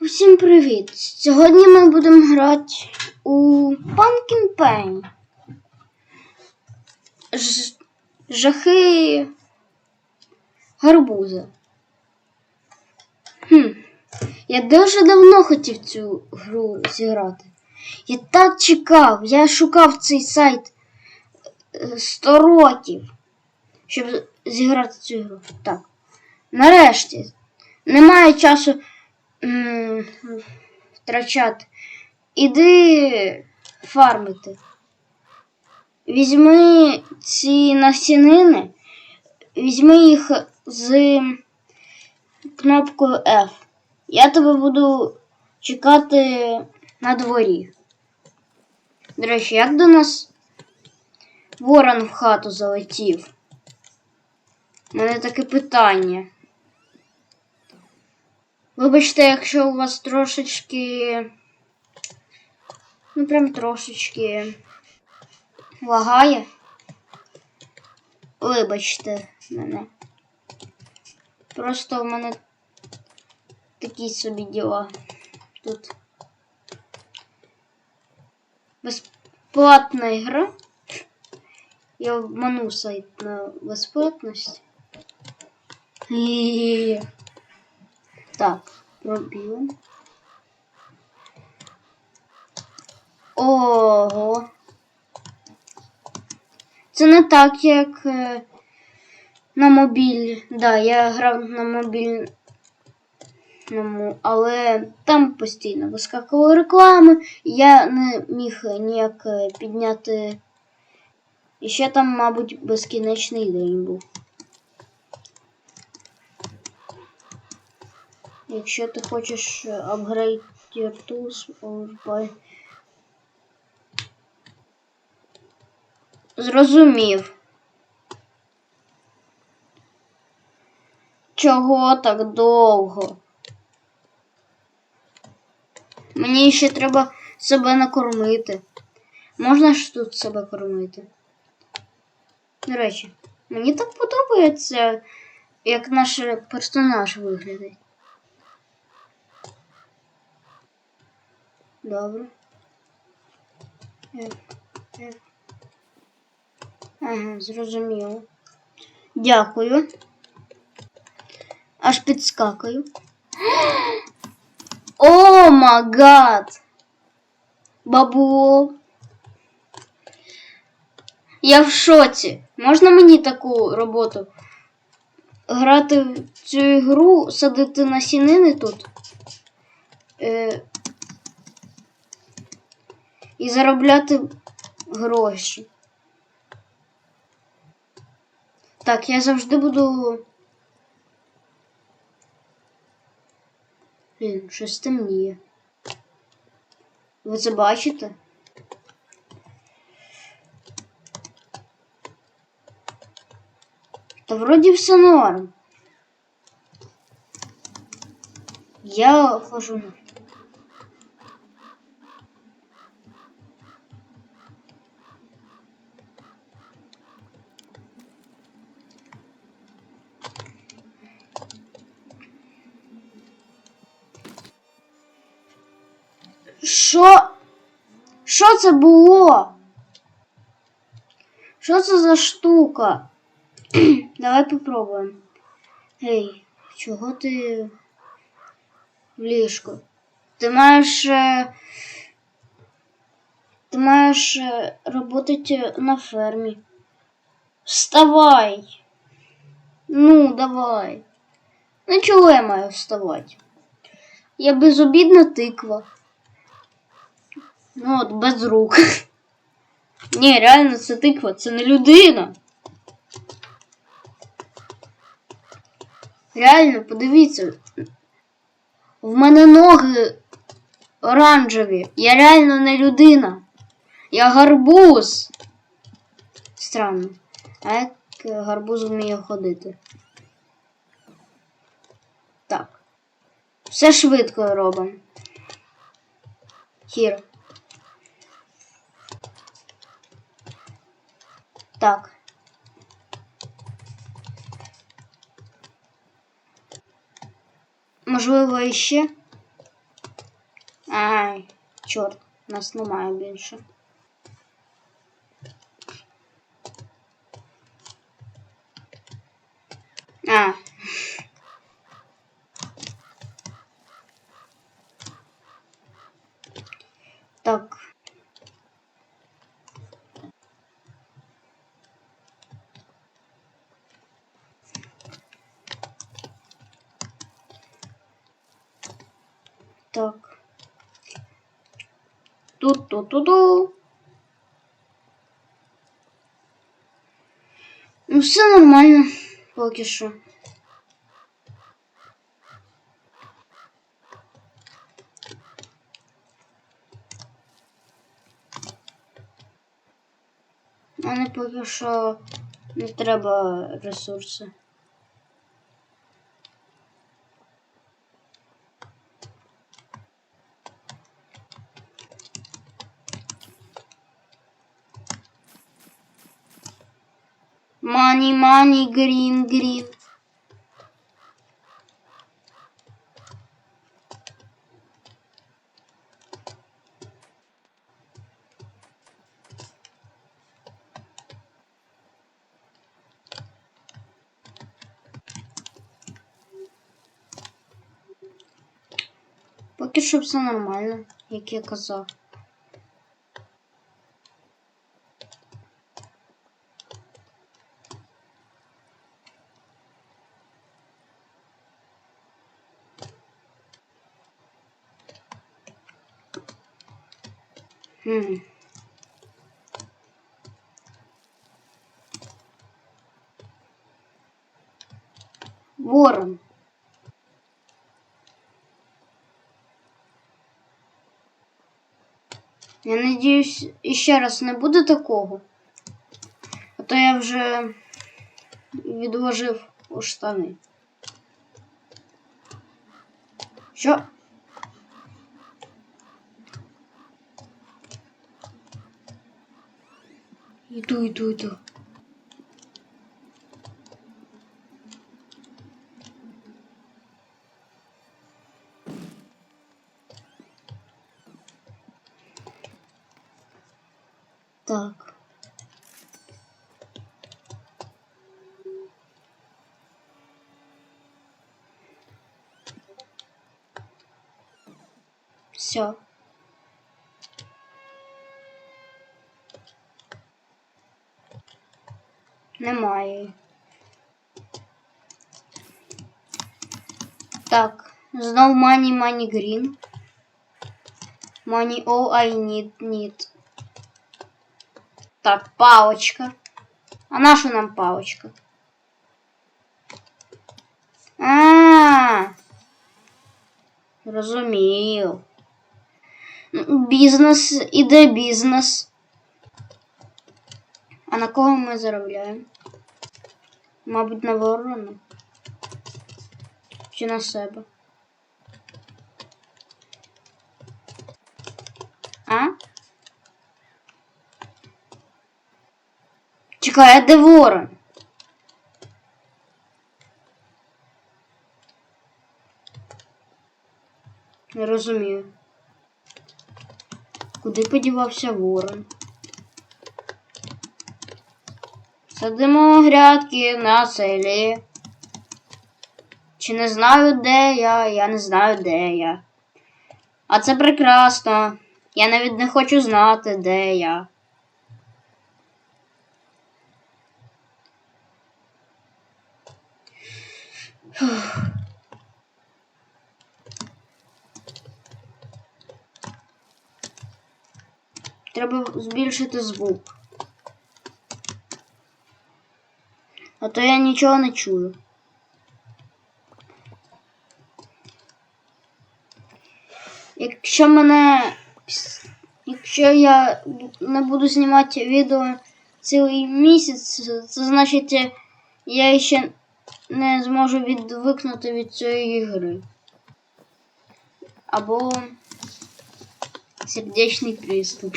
Всім привіт! Сьогодні ми будемо грати у Pumpkin Pain. Ж... Жахи гарбуза. Хм. Я дуже давно хотів цю гру зіграти. Я так чекав, я шукав цей сайт е, 100 років, щоб зіграти цю гру. Так. Нарешті. Немає часу втрачати. Іди фармити. Візьми ці насінини, візьми їх з кнопкою F. Я тебе буду чекати на дворі. До речі, як до нас ворон в хату залетів? У мене таке питання. Вибачте, якщо у вас трошечки. Ну, прям трошечки лагає. Вибачте мене. Просто в мене такі собі діла. Тут безплатна ігра. Я обманув сайт на безплатність. І... Так, пробіл. Ого. Це не так, як е, на мобіль. Да, я грав на мобільному, але там постійно вискакували реклами, я не міг ніяк е, підняти. І ще там, мабуть, безкінечний день був. Якщо ти хочеш your tools or buy... Зрозумів. Чого так довго? Мені ще треба себе накормити. Можна ж тут себе кормити? До речі, мені так подобається, як наш персонаж виглядить. Добре. Е, е. Ага, зрозуміло. Дякую. Аж підскакаю. О магад! Бабу. Я в шоці. Можна мені таку роботу? Грати в цю ігру, садити насінини тут? Е, і заробляти гроші. Так, я завжди буду. Блін, щось темніє. Ви це бачите? Та вроді все норм. Я хожу це було? Що це за штука? Давай попробуємо. Гей, чого ти в ліжку? Ти маєш. е, Ти маєш е, работати на фермі. Вставай. Ну, давай. Ну чого я маю вставати? Я безобідна тиква. Ну от без рук. Ні, реально це тиква, це не людина. Реально, подивіться. В мене ноги оранжеві. Я реально не людина. Я гарбуз. Странно. А як гарбуз вміє ходити? Так. Все швидко робимо. Хір. Так. Можливо, іще. Ай, чорт, нас немає більше. А. Тут-ту-ту-ту. Ну, все нормально, поки що. Мене поки що не треба ресурси. Money, money, green, green. Поки що все нормально, як я казав. Хм. Ворон. Я надіюсь, іще раз не буде такого. А то я вже відложив у штани. Що? Іду, іду, іду. Все. Немає. Так, знов money, money green. Money all I need, need. Так, палочка. А на що нам палочка? А, розумію. Бізнес іде бізнес. А на кого ми заробляємо? Мабуть, на ворону. Чи на себе? А? Чекай, а де ворон? Не розумію. Куди подівався ворон? Садимо грядки на селі. Чи не знаю, де я? Я не знаю, де я. А це прекрасно. Я навіть не хочу знати, де я. Фух. Треба збільшити звук. А то я нічого не чую. Якщо мене. Якщо я не буду знімати відео цілий місяць, це значить я ще не зможу відвикнути від цієї гри. Або сердечний приступ.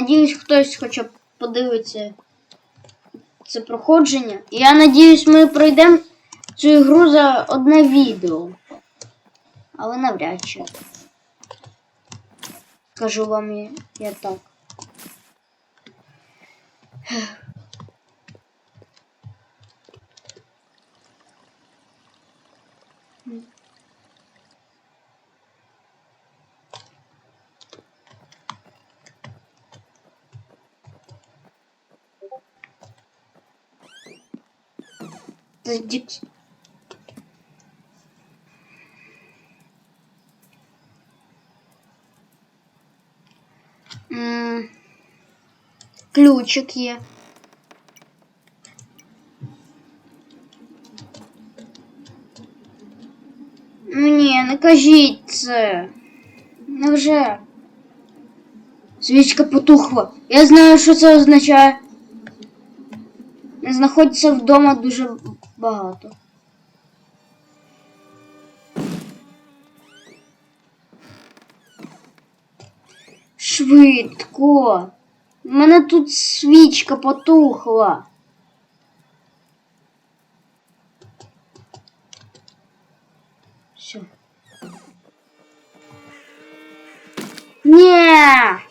Надіюсь, хтось хоча б подивиться це проходження. Я надіюсь, ми пройдемо цю ігру за одне відео. Але навряд чи. Скажу вам я, я так. Це Дікс. М, Ключик є. Ну ні, не кажіть це. Невже? Свічка потухла. Я знаю, що це означає. Не знаходиться вдома дуже багато. Швидко. У мене тут свічка потухла. Все. Ні.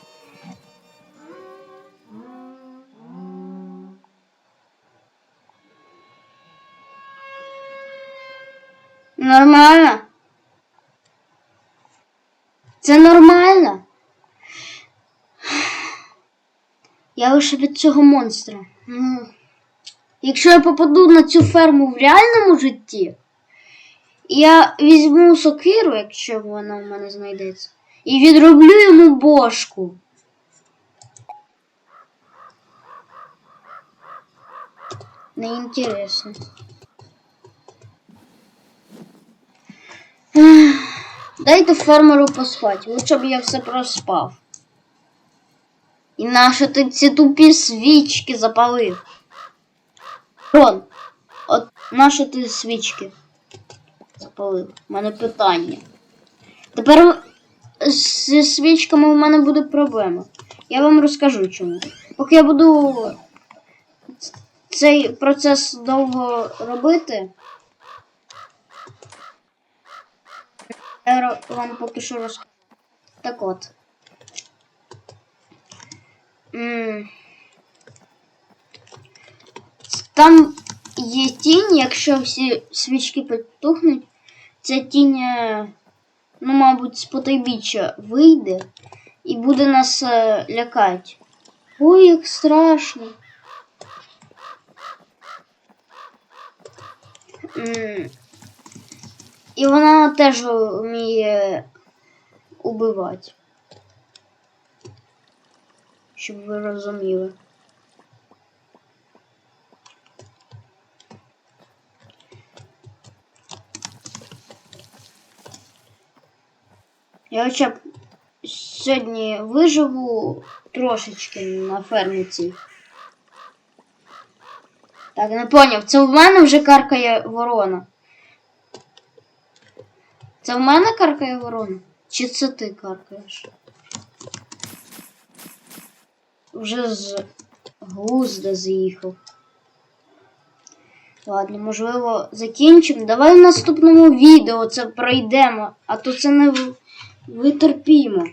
Я лише від цього монстра. Ну, якщо я попаду на цю ферму в реальному житті, я візьму сокиру, якщо вона у мене знайдеться, і відроблю йому бошку. Неінтересно. Дайте фермеру поспати. Лучше б я все проспав. І нащо ти ці тупі свічки запалив? Рон, от нащо ти свічки запалив? У мене питання. Тепер з свічками у мене буде проблема. Я вам розкажу чому. Поки я буду цей процес довго робити. Я вам поки що розкажу. Так от. Там є тінь, якщо всі свічки потухнуть, ця тінь, е, ну, мабуть, з потайбіччя вийде і буде нас е, лякати. Ой, як страшно. І вона теж вміє убивати. Щоб ви розуміли. Я хоча б сьогодні виживу трошечки на фермі. Так, не поняв, це в мене вже каркає ворона. Це в мене каркає ворона? Чи це ти каркаєш? Вже з глузда з'їхав. Ладно, можливо, закінчимо. Давай в наступному відео це пройдемо, а то це не витерпімо.